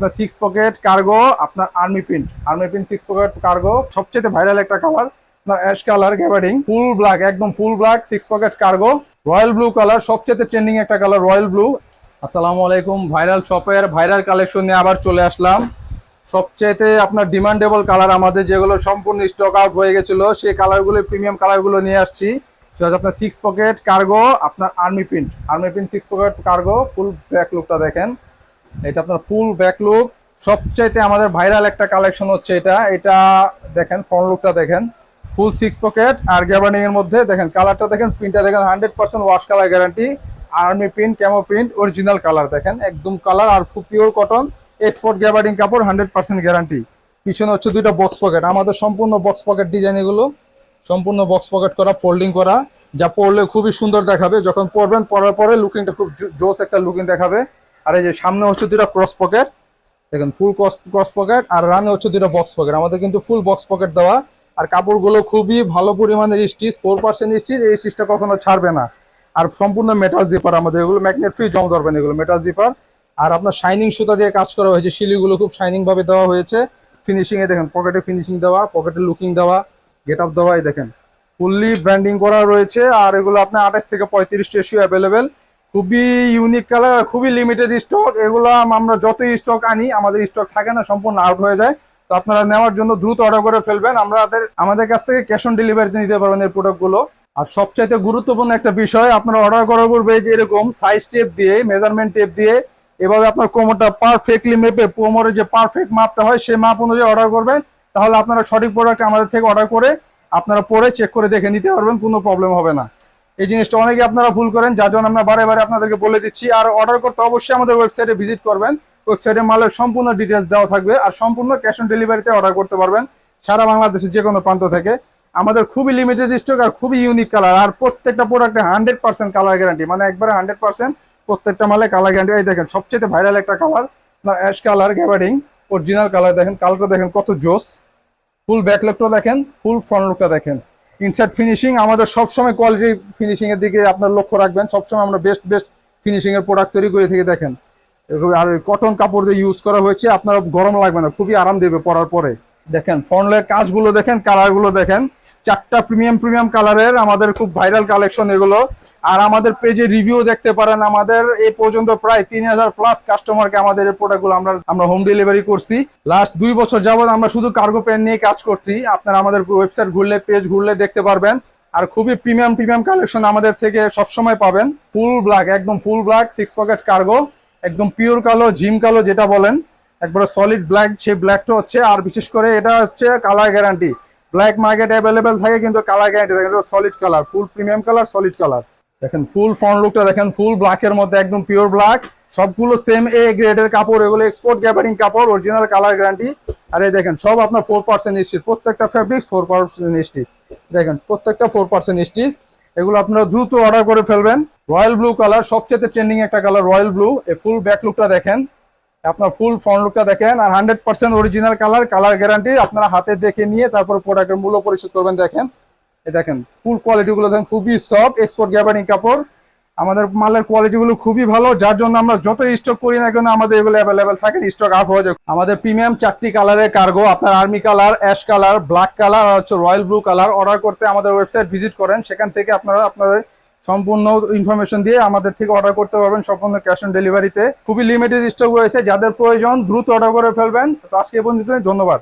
আপনার six pocket cargo আপনার army print army print six pocket cargo সবচেয়ে viral একটা কালার আপনার ash colour gabardine full black একদম full black six pocket cargo royal blue colour সবচেয়ে trending একটা colour royal blue আসসালামু আলাইকুম ভাইরাল শপের ভাইরাল কালেকশন নিয়ে আবার চলে আসলাম। সবচেয়েতে আপনার ডিমান্ডেবল কালার আমাদের যেগুলো সম্পূর্ণ স্টক আউট হয়ে গেছিল, সেই কালারগুলো প্রিমিয়াম কালারগুলো নিয়ে আসছি। আপনার সিক্স পকেট কার্গো আপনার army print army print six pocket cargo full back লুকটা দেখেন। এটা আপনার ফুল ব্যাক লুক সবচাইতে আমাদের ভাইরাল একটা কালেকশন হচ্ছে এটা। এটা দেখেন ফ্রন্ট লুকটা দেখেন। ফুল সিক্স পকেট আর গ্যাবার্ডিং এর মধ্যে দেখেন কালারটা দেখেন প্রিন্টটা দেখেন hundred percent wash colour guarantee army print camo print original colour দেখেন, একদম কালার আর পিওর কটন এক্সপোর্ট গ্যাবার্ডিং কাপড় হান্ড্রেড পার্সেন্ট গ্যারান্টি পিছনে হচ্ছে দুইটা বক্স পকেট আমাদের সম্পূর্ণ বক্স পকেট ডিজাইন এগুলো। সম্পূর্ণ বক্স পকেট করা ফোল্ডিং করা। যা পরলে খুবই সুন্দর দেখাবে। যখন পরবেন, পরার পরে লুকিংটা খুব জোস একটা লুকিং দেখাবে। আর এই যে সামনে হচ্ছে দুইটা ক্রস পকেট দেখেন ফুল ক্রস ক্রস পকেট আর রানে হচ্ছে দুইটা বক্স পকেট আমাদের কিন্তু ফুল বক্স পকেট দেওয়া। আর কাপড়গুলো খুবই ভালো পরিমাণের স্টিচ ফোর পার্সেন্ট স্টিচ এই স্টিচটা কখনো ছাড়বে না। আর সম্পূর্ণ মেটাল জিপার আমাদের, এগুলো ম্যাগনেট ফ্রি জম ধরবেন এগুলো মেটাল জিপার আর আপনার শাইনিং সুতা দিয়ে কাজ করা হয়েছে, শিলিগুলো খুব শাইনিং ভাবে দেওয়া হয়েছে। ফিনিশিং এ দেখেন পকেটে ফিনিশিং দেওয়া পকেটে লুকিং দেওয়া গেট আপ দেওয়া দেখেন। ফুললি ব্র্যান্ডিং করা রয়েছে, আর এগুলো আপনার আঠাশ থেকে পঁয়ত্রিশ রেশিও অ্যাভেলেবেল খুবই ইউনিক কালার খুবই লিমিটেড স্টক এগুলো আমরা যতই স্টক আনি, আমাদের স্টক থাকে না, সম্পূর্ণ আউট হয়ে যায়। তো আপনারা নেওয়ার জন্য দ্রুত অর্ডার করে ফেলবেন। আমাদের আমাদের কাছ থেকে ক্যাশ অন ডেলিভারিতে নিতে পারবেন এই প্রোডাক্টগুলো আর সবচাইতে গুরুত্বপূর্ণ একটা বিষয়, আপনারা অর্ডার করার পূর্বে যে এরকম সাইজ টেপ দিয়ে মেজারমেন্ট টেপ দিয়ে, এভাবে আপনার কোমরটা পারফেক্টলি মেপে কোমরের যে পারফেক্ট মাপটা হয়, সেই মাপ অনুযায়ী অর্ডার করবেন। তাহলে আপনারা সঠিক প্রোডাক্ট আমাদের থেকে অর্ডার করে, আপনারা পরে চেক করে দেখে নিতে পারবেন, কোনো প্রবলেম হবে না। এই জিনিসটা অনেকে আপনারা ভুল করেন, যার জন্য আমরা বারে বারে আপনাদেরকে বলে দিচ্ছি। আর অর্ডার করতে অবশ্যই আমাদের ওয়েবসাইটে ভিজিট করবেন। ওয়েবসাইটে মালের সম্পূর্ণ ডিটেলস দেওয়া থাকবে আর সম্পূর্ণ ক্যাশ অন ডেলিভারিতে অর্ডার করতে পারবেন সারা বাংলাদেশের যে কোনো প্রান্ত থেকে। আমাদের খুবই লিমিটেড স্টক আর খুবই ইউনিক কালার আর প্রত্যেকটা প্রোডাক্টে হান্ড্রেড পার্সেন্ট কালার গ্যারান্টি মানে একবারে হান্ড্রেড পার্সেন্ট প্রত্যেকটা মালে কালার গ্যারান্টি এই দেখেন সবচেয়ে ভাইরাল একটা colour ash colour gabardine original colour দেখেন কালারটা দেখেন কত জোস। ফুল ব্যাক লুকটা দেখেন ফুল ফ্রন্ট লুকটা দেখেন। ইনসাইড ফিনিশিং আমাদের সবসময় কোয়ালিটি ফিনিশিং এর দিকে আপনার লক্ষ্য রাখবেন। সবসময় আমরা বেস্ট বেস্ট ফিনিশিং এর প্রোডাক্ট তৈরি করে থেকে দেখেন। আর কটন কাপড় যে ইউজ করা হয়েছে আপনার গরম লাগবে না, খুবই আরাম দেবে পরার পরে। দেখেন ফর্নলের কাজগুলো দেখেন কালারগুলো দেখেন। চারটা প্রিমিয়াম প্রিমিয়াম কালারের আমাদের খুব ভাইরাল কালেকশন এগুলো। আর আমাদের পেজে রিভিউ দেখতে পারেন, আমাদের এই পর্যন্ত প্রায় তিন হাজার প্লাস কাস্টমারকে আমাদের এই প্রোডাক্টগুলো আমরা আমরা হোম ডেলিভারি করছি। লাস্ট দুই বছর যাবত আমরা শুধু কার্গো পেন নিয়ে কাজ করছি। আপনারা আমাদের ওয়েবসাইট ঘুরলে পেজ ঘুরলে দেখতে পারবেন। আর খুবই প্রিমিয়াম প্রিমিয়াম কালেকশন আমাদের থেকে সবসময় পাবেন। ফুল ব্ল্যাক একদম full black six pocket cargo একদম পিওর কালো জিম কালো যেটা বলেন। একবারে সলিড ব্ল্যাক সেই ব্ল্যাকটা হচ্ছে, আর বিশেষ করে এটা হচ্ছে colour guarantee black market available থাকে, কিন্তু কালার গ্যারান্টি থাকে solid colour full premium colour solid colour দেখেন ফুল ফ্রন্ট লুকটা দেখেন ফুল ব্ল্যাকের মধ্যে একদম পিওর ব্ল্যাক সবগুলো সেম এ গ্রেডের কাপড়, এগুলো এক্সপোর্ট গ্যাবারিং কাপড় অরিজিনাল কালার গ্যারান্টি আর এই দেখেন, সব আপনার ফোর পার্সেন্ট স্টিচ প্রত্যেকটা ফ্যাব্রিক ফোর পার্সেন্ট স্টিচ দেখেন, প্রত্যেকটা ফোর পার্সেন্ট স্টিচ এগুলো আপনারা দ্রুত অর্ডার করে ফেলবেন। রয়্যাল ব্লু কালার সবচেয়ে ট্রেন্ডিং একটা কালার রয়্যাল ব্লু এই ফুল ব্যাক লুকটা দেখেন, আপনার ফুল ফ্রন্ট লুকটা দেখেন। আর hundred percent original colour colour guarantee আপনারা হাতে দেখে নিয়ে তারপর প্রোডাক্টের মূল্য পরিশোধ করবেন, দেখেন। দেখেন ফুল কোয়ালিটি গুলো দেখেন, খুবই সফট এক্সপোর্ট গ্যাবারিং কাপড়। আমাদের মালের কোয়ালিটি গুলো খুবই ভালো, যার জন্য আমরা যত স্টক করি না কেন, আমাদের এগুলো অ্যাভেলেবেল থাকে স্টক আপ হয়ে যায়। আমাদের প্রিমিয়াম চারটি কালারের কার্গো আপনার army colour ash colour black colour আর হচ্ছে রয়্যাল ব্লু কালার অর্ডার করতে আমাদের ওয়েবসাইট ভিজিট করেন। সেখান থেকে আপনারা আপনাদের সম্পূর্ণ ইনফরমেশন দিয়ে আমাদের থেকে অর্ডার করতে পারবেন সম্পূর্ণ ক্যাশ অন ডেলিভারিতে খুবই লিমিটেড স্টক রয়েছে, যাদের প্রয়োজন দ্রুত অর্ডার করে ফেলবেন। তো আজকে পর্যন্ত ধন্যবাদ।